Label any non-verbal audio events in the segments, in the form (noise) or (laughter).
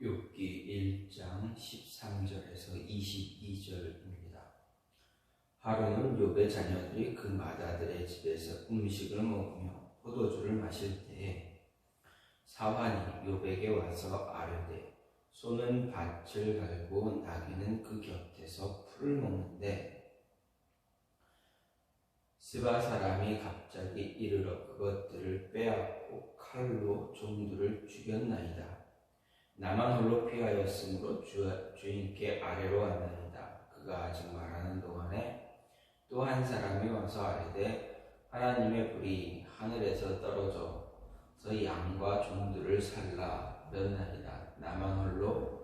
욥기 1장 13절에서 22절입니다. 하루는 욥의 자녀들이 그 마다들의 집에서 음식을 먹으며 포도주를 마실 때에 사환이 욥에게 와서 아뢰되 소는 밭을 갈고 나귀는 그 곁에서 풀을 먹는데 스바 사람이 갑자기 이르러 그것들을 빼앗고 칼로 종들을 죽였나이다. 나만 홀로 피하였으므로 주, 주인께 아래로 왔나이다. 그가 아직 말하는 동안에 또 한 사람이 와서 아뢰되 하나님의 불이 하늘에서 떨어져 서 양과 종들을 살라 그랬나이다. 나만 홀로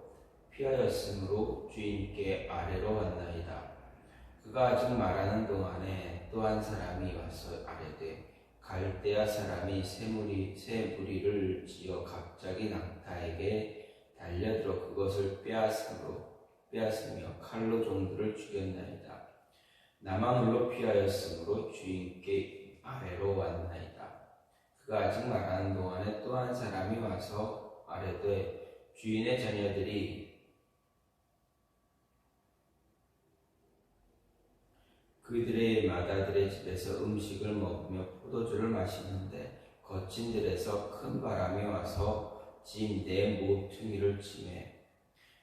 피하였으므로 주인께 아래로 왔나이다. 그가 아직 말하는 동안에 또 한 사람이 와서 아뢰되 갈대아 사람이 새 무리 새 무리를 지어 갑자기 낙타에게 달려들어 그것을 빼앗으로 빼앗으며 칼로 종들을 죽였나이다. 나만 홀로 피하였으므로 주인께 아래로 왔나이다. 그가 아직 말하는 동안에 또 한 사람이 와서 아래되 주인의 자녀들이 그들의 마다들의 집에서 음식을 먹으며 포도주를 마시는데 거친 들에서 큰 바람이 와서 짐내 모퉁이를 치매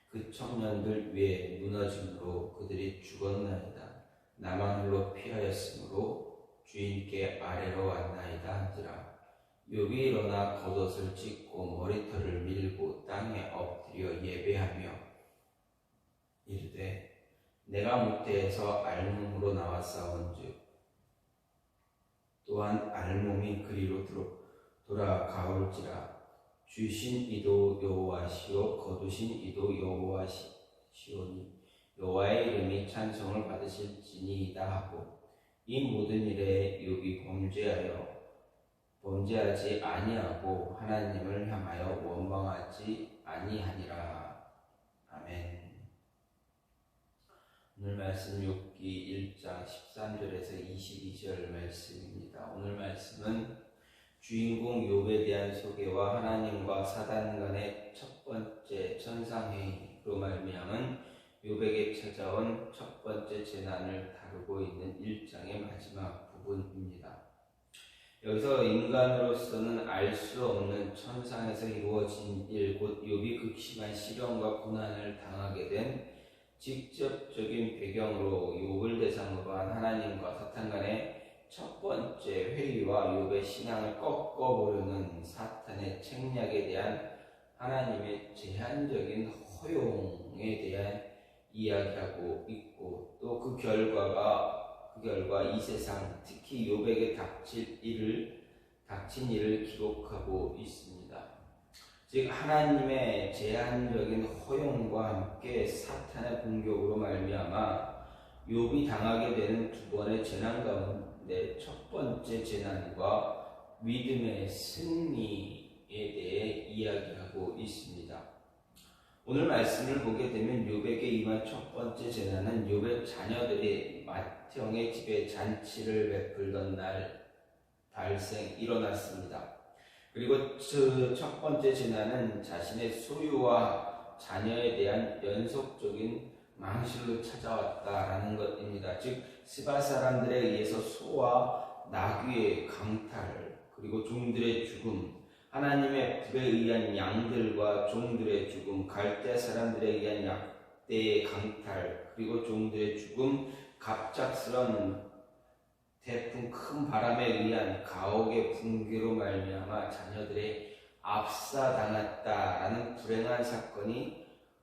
그 청년들 위에 무너짐으로 그들이 죽었나이다. 나만 홀로 피하였으므로 주인께 아래로 왔나이다 한지라. 욥이 일어나 겉옷을 찢고 머리털을 밀고 땅에 엎드려 예배하며 이르되 내가 무태에서 알몸으로 나왔사온즉 또한 알몸이 그리로 돌아가올지라 주신 이도 여호와시오 거두신 이도 여호와시오니 여호와의 이름이 찬송을 받으실지니이다 하고 이 모든 일에 욥이 범죄하여 범죄하지 아니하고 하나님을 향하여 원망하지 아니하니라 아멘. 오늘 말씀 욥기 1장 13절에서 22절 말씀입니다. 오늘 말씀은 주인공 욥에 대한 소개와 하나님과 사단 간의 첫 번째 천상회의로 말미암은 욥에게 찾아온 첫 번째 재난을 다루고 있는 1장의 마지막 부분입니다. 여기서 인간으로서는 알 수 없는 천상에서 이루어진 일, 곧 욥이 극심한 시련과 고난을 당하게 된 직접적인 배경으로 욥을 대상으로 한 하나님과 사탄 간의 첫 번째 회의와 욥의 신앙을 꺾어보려는 사탄의 책략에 대한 하나님의 제한적인 허용에 대한 이야기하고 있고 또 그 결과가 그 결과 이 세상 특히 욥에게 닥칠 일을 닥친 일을 기록하고 있습니다. 즉 하나님의 제한적인 허용과 함께 사탄의 공격으로 말미암아 욥이 당하게 되는 두 번의 재난 가운데 첫 번째 재난과 믿음의 승리에 대해 이야기하고 있습니다. 오늘 말씀을 보게 되면 욥에게 임한 첫 번째 재난은 욥의 자녀들이 맏형의 집에 잔치를 베풀던 날 발생 일어났습니다. 그리고 그 첫 번째 진화는 자신의 소유와 자녀에 대한 연속적인 망실로 찾아왔다라는 것입니다. 즉 스바 사람들에 의해서 소와 나귀의 강탈 그리고 종들의 죽음 하나님의 불에 의한 양들과 종들의 죽음 갈대 사람들에 의한 약대의 강탈 그리고 종들의 죽음 갑작스런 태풍 큰 바람에 의한 가옥의 붕괴로 말미암아 자녀들의 압사당했다라는 불행한 사건이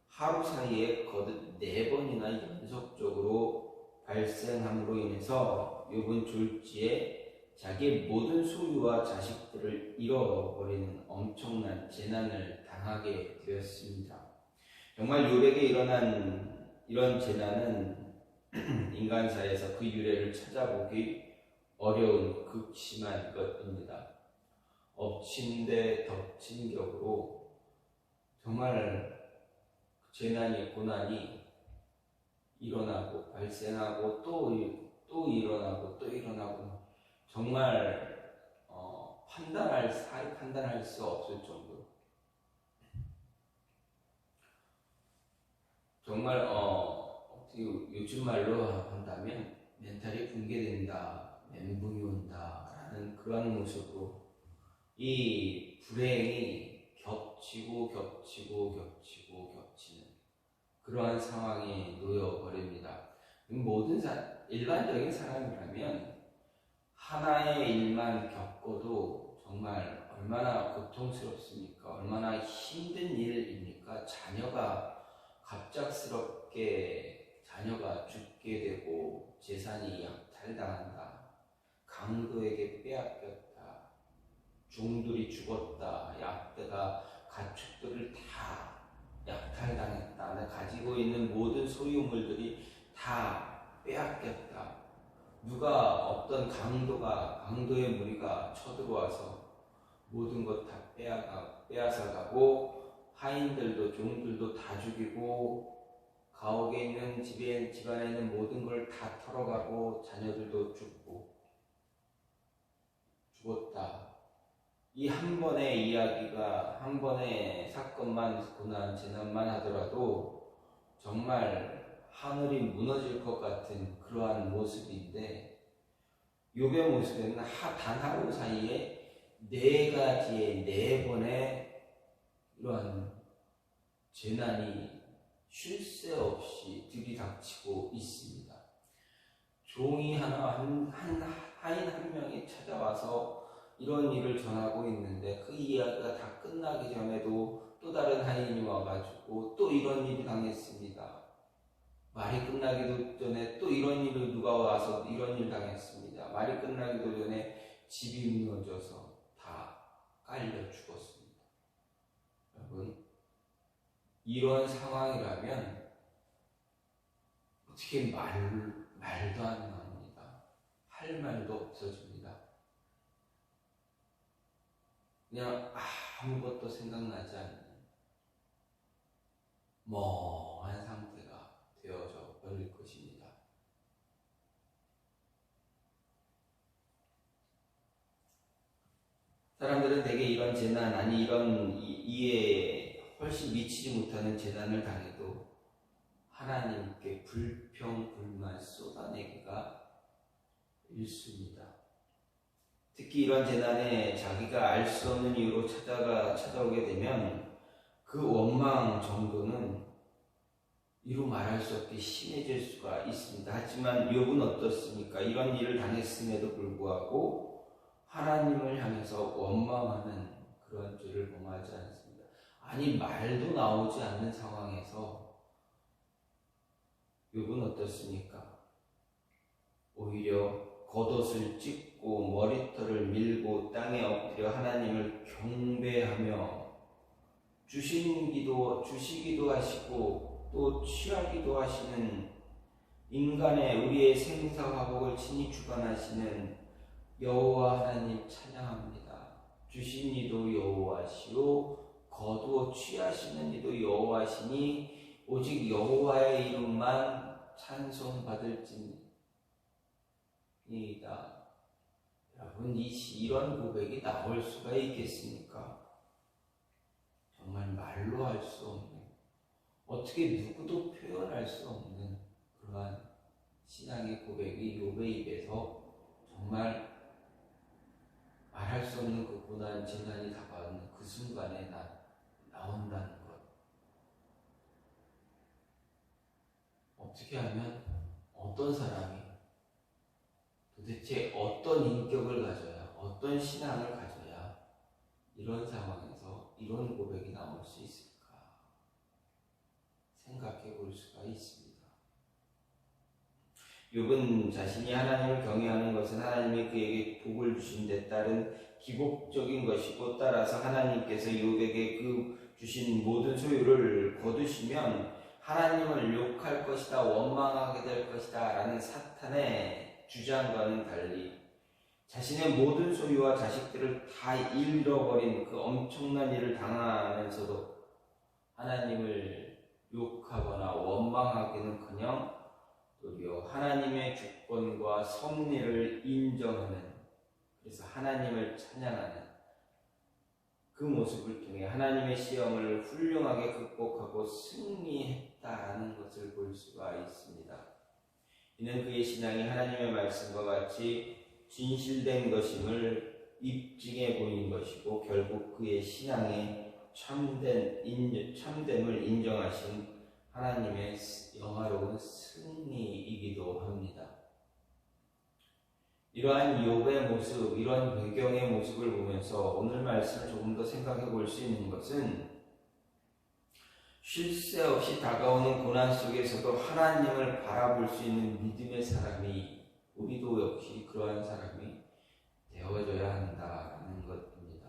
하루 사이에 거듭 네 번이나 연속적으로 발생함으로 인해서 욥은 졸지에 자기의 모든 소유와 자식들을 잃어버리는 엄청난 재난을 당하게 되었습니다. 정말 욥에게 일어난 이런 재난은 (clears throat) 인간사에서 그 유래를 찾아보기 어려운 극심한 것입니다. 엎친 데 덮친 격으로 정말 재난이 고난이 일어나고 발생하고 또, 또 일어나고 또 일어나고 정말 어, 판단할 판단할 수 없을 정도로. 정말 어 요즘 말로 한다면 멘탈이 붕괴된다, 멘붕이 온다라는 그런 모습으로 이 불행이 겹치고 겹치고 겹치고 겹치는 그러한 상황이 놓여 버립니다. 모든 사, 일반적인 사람이라면 하나의 일만 겪어도 정말 얼마나 고통스럽습니까? 얼마나 힘든 일입니까? 자녀가 갑작스럽게 자녀가 죽게 되고 재산이 약탈당한다. 강도에게 빼앗겼다. 종들이 죽었다. 약대가 가축들을 다 약탈당했다. 내 가지고 있는 모든 소유물들이 다 빼앗겼다. 누가 어떤 강도가 강도의 무리가 쳐들어와서 모든 것다 빼앗아 가고 하인들도 종들도 다 죽이고 가옥에 있는 집에 집안에 있는 모든 걸 다 털어가고 자녀들도 죽고 죽었다. 이 한 번의 이야기가 한 번의 사건만 고난 재난만 하더라도 정말 하늘이 무너질 것 같은 그러한 모습인데 욥의 모습에는 단 하루 사이에 네 가지의 네 번의 이러한 재난이 쉴 새 없이 들이닥치고 있습니다. 종이 하나 한, 한 하인 한 명이 찾아와서 이런 일을 전하고 있는데 그 이야기가 다 끝나기 전에도 또 다른 하인이 와가지고 또 이런 일이 당했습니다. 말이 끝나기도 전에 또 이런 일을 누가 와서 이런 일 당했습니다. 말이 끝나기도 전에 집이 무너져서 다 깔려 죽었습니다. 여러분, 이런 상황이라면 어떻게 말, 말도 안 나옵니다. 할 말도 없어집니다. 그냥 아무것도 생각나지 않는 멍한 상태가 되어져 버릴 것입니다. 사람들은 대개 이런 재난, 아니 이런 이에 훨씬 미치지 못하는 재난을 당해도 하나님께 불평, 불만 쏟아내기가 일수입니다. 특히 이런 재난에 자기가 알 수 없는 이유로 찾아가 찾아오게 되면 그 원망 정도는 이루 말할 수 없게 심해질 수가 있습니다. 하지만 욥은 어떻습니까? 이런 일을 당했음에도 불구하고 하나님을 향해서 원망하는 그런 죄를 범하지 않습니다. 아니 말도 나오지 않는 상황에서 욥은 어떻습니까? 오히려 겉옷을 찢고 머리털을 밀고 땅에 엎드려 하나님을 경배하며 주시기도 주시기도 하시고 또 취하기도 하시는 인간의 우리의 생사화복을 친히 주관하시는 여호와 하나님 찬양합니다. 주신 이도 여호와시요 거두어 취하시는 이도 여호와시니 오직 여호와의 이름만 찬송받을지니 이다. 여러분, 이, 이런 고백이 나올 수가 있겠습니까? 정말 말로 할 수 없는, 어떻게 누구도 표현할 수 없는 그러한 신앙의 고백이 요배 입에서 정말 말할 수 없는 그 고난, 재난이 다가오는 그 순간에 나, 나온다는 것. 어떻게 하면 어떤 사람이 도대체 어떤 인격을 가져야, 어떤 신앙을 가져야 이런 상황에서 이런 고백이 나올 수 있을까? 생각해 볼 수가 있습니다. 욥은 자신이 하나님을 경외하는 것은 하나님이 그에게 복을 주신 데 따른 기복적인 것이고 따라서 하나님께서 욥에게 그 주신 모든 소유를 거두시면 하나님을 욕할 것이다, 원망하게 될 것이다 라는 사탄의 주장과는 달리 자신의 모든 소유와 자식들을 다 잃어버린 그 엄청난 일을 당하면서도 하나님을 욕하거나 원망하기는 그냥 도리어 하나님의 주권과 섭리를 인정하는 그래서 하나님을 찬양하는 그 모습을 통해 하나님의 시험을 훌륭하게 극복하고 승리했다는 것을 볼 수가 있습니다. 이는 그의 신앙이 하나님의 말씀과 같이 진실된 것임을 입증해 보인 것이고 결국 그의 신앙의 참된 인, 참됨을 인정하신 하나님의 영화로운 승리이기도 합니다. 이러한 욥의 모습, 이러한 배경의 모습을 보면서 오늘 말씀을 조금 더 생각해 볼 수 있는 것은 쉴 새 없이 다가오는 고난 속에서도 하나님을 바라볼 수 있는 믿음의 사람이 우리도 역시 그러한 사람이 되어져야 한다는 것입니다.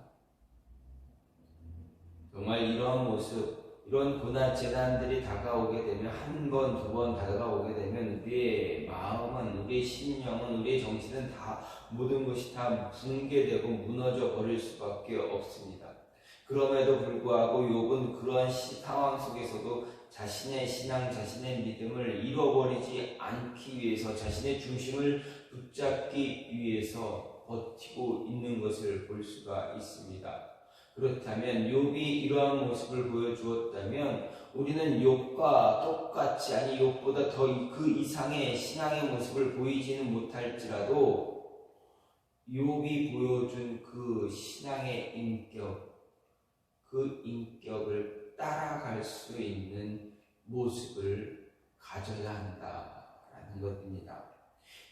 정말 이러한 모습, 이런 고난 재난들이 다가오게 되면 한 번, 두 번 다가오게 되면 우리의 마음은, 우리의 심령은, 우리의 정신은 다 모든 것이 다 붕괴되고 무너져 버릴 수밖에 없습니다. 그럼에도 불구하고 욥은 그러한 상황 속에서도 자신의 신앙, 자신의 믿음을 잃어버리지 않기 위해서 자신의 중심을 붙잡기 위해서 버티고 있는 것을 볼 수가 있습니다. 그렇다면 욥이 이러한 모습을 보여주었다면 우리는 욥과 똑같이 아니 욥보다 더 그 이상의 신앙의 모습을 보이지는 못할지라도 욥이 보여준 그 신앙의 인격 그 인격을 따라갈 수 있는 모습을 가져야 한다라는 것입니다.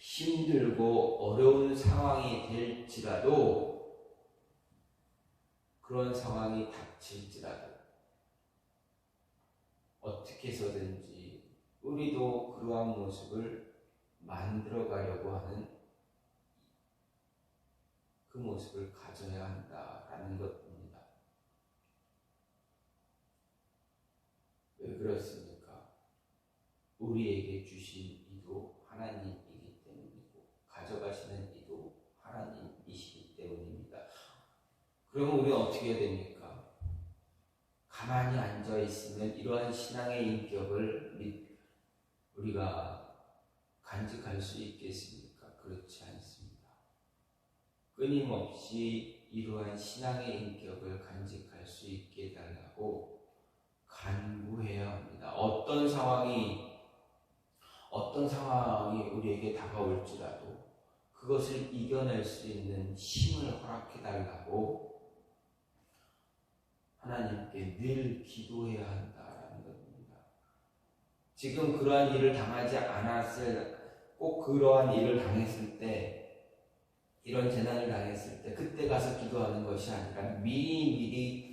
힘들고 어려운 상황이 될지라도 그런 상황이 닥칠지라도 어떻게 해서든지 우리도 그러한 모습을 만들어 가려고 하는 그 모습을 가져야 한다라는 것 왜 그렇습니까? 우리에게 주신 이도 하나님이기 때문이고 가져가시는 이도 하나님이시기 때문입니다. 그러면 우리는 어떻게 해야 됩니까? 가만히 앉아 있으면 이러한 신앙의 인격을 우리가 간직할 수 있겠습니까? 그렇지 않습니다. 끊임없이 이러한 신앙의 인격을 간직할 수 있게 해달라고 간구해야 합니다. 어떤 상황이 어떤 상황이 우리에게 다가올지라도 그것을 이겨낼 수 있는 힘을 허락해 달라고 하나님께 늘 기도해야 한다라는 겁니다. 지금 그러한 일을 당하지 않았을 꼭 그러한 일을 당했을 때 이런 재난을 당했을 때 그때 가서 기도하는 것이 아니라 미리 미리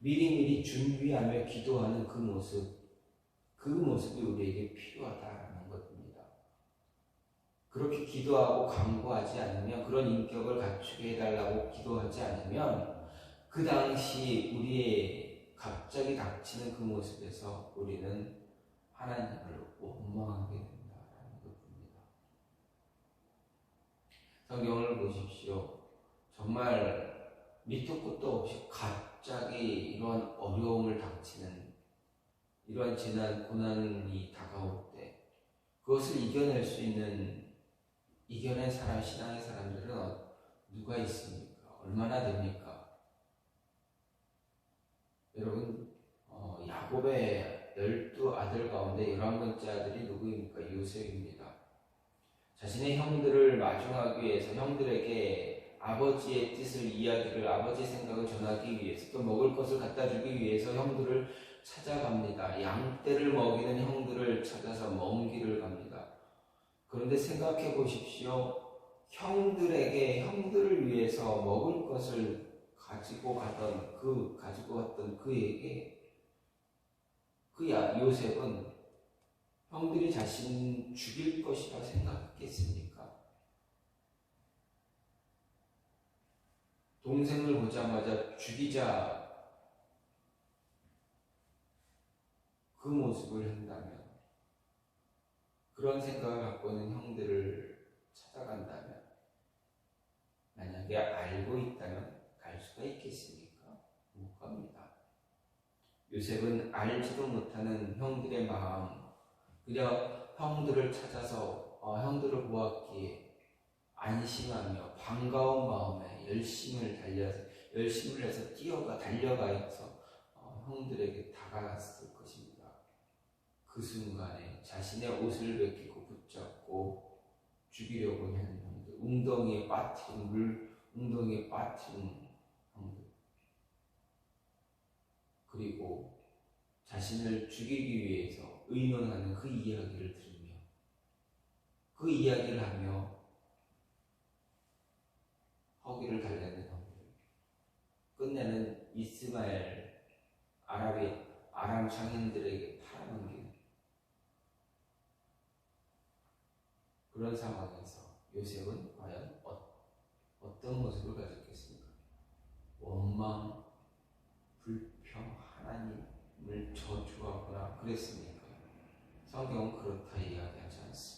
미리미리 준비하며 기도하는 그 모습, 그 모습이 우리에게 필요하다는 것입니다. 그렇게 기도하고 강구하지 않으면 그런 인격을 갖추게 해달라고 기도하지 않으면 그 당시 우리의 갑자기 닥치는 그 모습에서 우리는 하나님을 원망하게 된다는 것입니다. 성경을 보십시오. 정말 밑도 끝도 없이 갓 갑자기 이러한 어려움을 닥치는 이러한 재난, 고난이 다가올 때 그것을 이겨낼 수 있는 이겨낸 사람, 신앙의 사람들은 누가 있습니까? 얼마나 됩니까? 여러분, 어, 야곱의 열두 아들 가운데 열한 번째 아들이 누구입니까? 요셉입니다. 자신의 형들을 마중하기 위해서 형들에게 아버지의 뜻을 이야기를 아버지 생각을 전하기 위해서 또 먹을 것을 갖다 주기 위해서 형들을 찾아갑니다. 양떼를 먹이는 형들을 찾아서 먼 길을 갑니다. 그런데 생각해 보십시오. 형들에게 형들을 위해서 먹을 것을 가지고 가던 그 가지고 왔던 그에게 그 요셉은 형들이 자신 죽일 것이라 생각했습니다. 동생을 보자마자 죽이자 그 모습을 한다면 그런 생각을 갖고 있는 형들을 찾아간다면 만약에 알고 있다면 갈 수가 있겠습니까? 못 갑니다. 요셉은 알지도 못하는 형들의 마음, 그냥 형들을 찾아서 어, 형들을 보았기에 안심하며 반가운 마음에 열심을 달려 열심을 해서 뛰어가 달려가서 어, 형들에게 다가갔을 것입니다. 그 순간에 자신의 옷을 벗기고 붙잡고 죽이려고 하는 형들, 웅덩이에 빠뜨린 물, 웅덩이에 빠뜨린 형들, 그리고 자신을 죽이기 위해서 의논하는 그 이야기를 들으며 그 이야기를 하며 허기를 달래는 형들, 끝내는 이스마엘 아랍의 아람 장인들에게 팔아넘기는 그런 상황에서 요셉은 과연 어, 어떤 모습을 가졌겠습니까? 원망, 불평, 하나님을 저주하거나 그랬습니까? 성경은 그렇다 이야기하지 않습니다.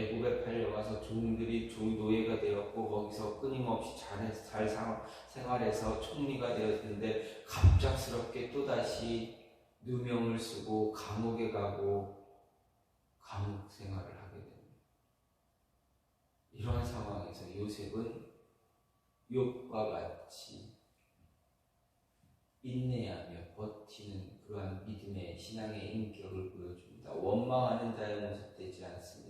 애굽에 팔려가서 종들이 종 노예가 되었고 거기서 끊임없이 잘, 잘 생활해서 총리가 되었는데 갑작스럽게 또다시 누명을 쓰고 감옥에 가고 감옥 생활을 하게 됩니다. 이러한 상황에서 요셉은 욥과 같이 인내하며 버티는 그러한 믿음의 신앙의 인격을 보여줍니다. 원망하는 자의 모습 되지 않습니다.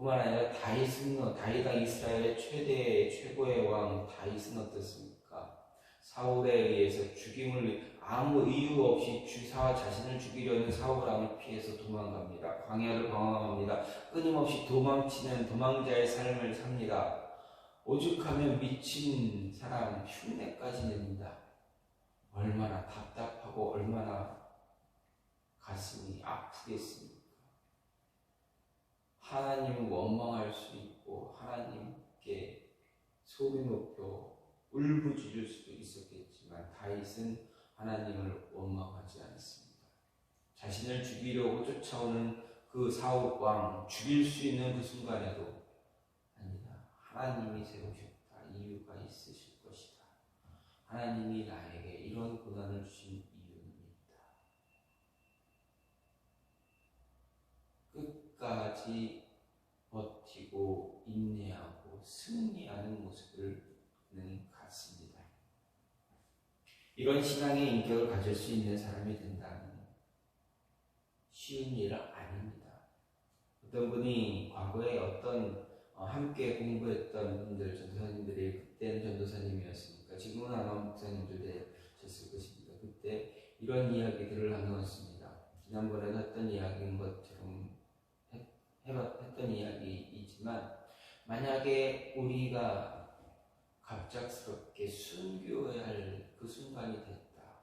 뿐만 아니라 다윗은 다윗과 이스라엘의 최대 최고의 왕 다윗은 어떻습니까? 사울에 의해서 죽임을 아무 이유 없이 주사 자신을 죽이려는 사울 왕을 피해서 도망갑니다. 광야를 방황합니다. 끊임없이 도망치는 도망자의 삶을 삽니다. 오죽하면 미친 사람 흉내까지 냅니다. 얼마나 답답하고 얼마나 가슴이 아프겠습니까? 하나님을 원망할 수 있고 하나님께 소리 높여 울부짖을 수도 있었겠지만 다윗은 하나님을 원망하지 않습니다. 자신을 죽이려고 쫓아오는 그 사울 왕 죽일 수 있는 그 순간에도 아니다. 하나님이 세우셨다. 이유가 있으실 것이다. 하나님이 나에게 이런 고난을 주신 이유는 있다. 끝까지 버티고 인내하고 승리하는 모습을는 갖습니다. 이런 신앙의 인격을 가질 수 있는 사람이 된다면 쉬운 일 아닙니다. 어떤 분이 과거에 어떤 어, 함께 공부했던 분들 전도사님들이 그때는 전도사님이었으니까 지금은 아마 목사님들 되셨을 것입니다. 그때 이런 이야기들을 나누었습니다. 지난번에 했던 이야기인 것처럼 이야기이지만 만약에 우리가 갑작스럽게 순교해야 할 그 순간이 됐다.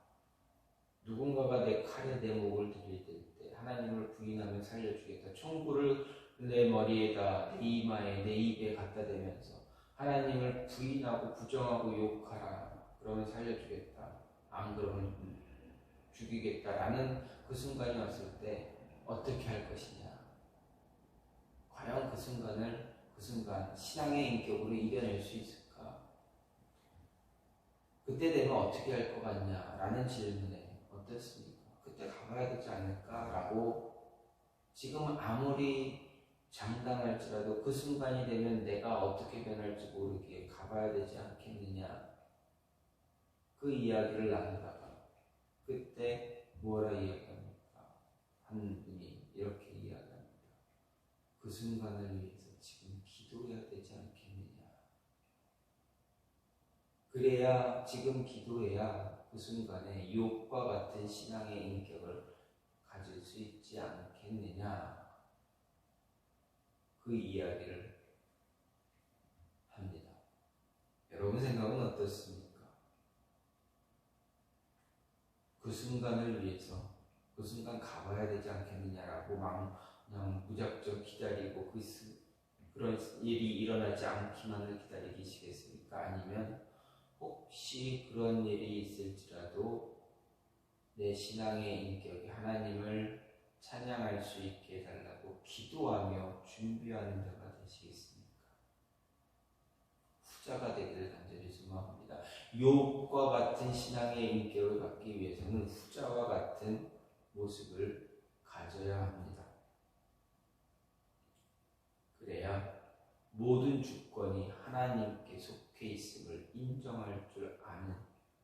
누군가가 내 칼에 내 목을 들이댈 때 하나님을 부인하면 살려주겠다. 총구를 내 머리에다 내 이마에 내 입에 갖다 대면서 하나님을 부인하고 부정하고 욕하라. 그러면 살려주겠다. 안 그러면 죽이겠다라는 그 순간이 왔을 때 어떻게 할 것이냐. 과연 그 순간을 그 순간 신앙의 인격으로 이겨낼 수 있을까? 그때 되면 어떻게 할 것 같냐라는 질문에 어떻습니까? 그때 가봐야 되지 않을까라고 지금 아무리 장담할지라도 그 순간이 되면 내가 어떻게 변할지 모르기에 가봐야 되지 않겠느냐 그 이야기를 나누다가 그때 뭐라 이야기합니까? 한 분이 이렇게 그 순간을 위해서 지금 기도해야 되지 않겠느냐. 그래야 지금 기도해야 그 순간에 욕과 같은 신앙의 인격을 가질 수 있지 않겠느냐. 그 이야기를 합니다. 여러분 생각은 어떻습니까? 그 순간을 위해서 그 순간 가봐야 되지 않겠느냐라고 막 그냥 무작정 기다리고 그 그런 일이 일어나지 않기만을 기다리시겠습니까? 아니면 혹시 그런 일이 있을지라도 내 신앙의 인격이 하나님을 찬양할 수 있게 해달라고 기도하며 준비하는 자가 되시겠습니까? 후자가 되기를 간절히 소망합니다. 욕과 같은 신앙의 인격을 갖기 위해서는 후자와 같은 모습을 가져야 합니다. 그래야 모든 주권이 하나님께 속해 있음을 인정할 줄 아는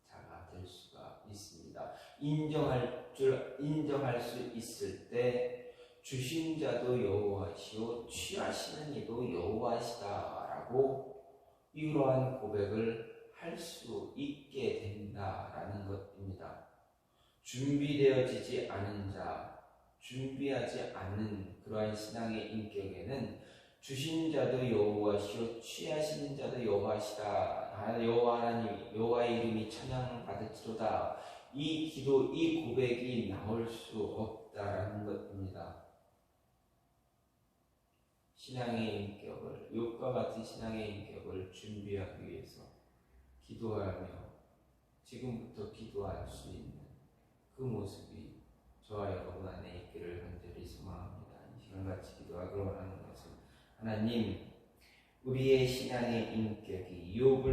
자가 될 수가 있습니다. 인정할 줄 인정할 수 있을 때 주신 자도 여호와시오 취하시는 이도 여호와시다라고 이러한 고백을 할 수 있게 된다라는 것입니다. 준비되어지지 않은 자, 준비하지 않는 그러한 신앙의 인격에는 주신 자도 여호와시오 취하시는 자도 여호와시다. 아, 여호와 하나님 여호와의 이름이 찬양 받을지로다. 이 기도 이 고백이 나올 수 없다라는 것입니다. 신앙의 인격을 욕과 같은 신앙의 인격을 준비하기 위해서 기도하며 지금부터 기도할 수 있는 그 모습이 저와 여러분 안에 있기를 간절히 소망합니다. 이 시간 같이 기도하기로 하는 것은 하나님 우리의 신앙의 인격이 욥을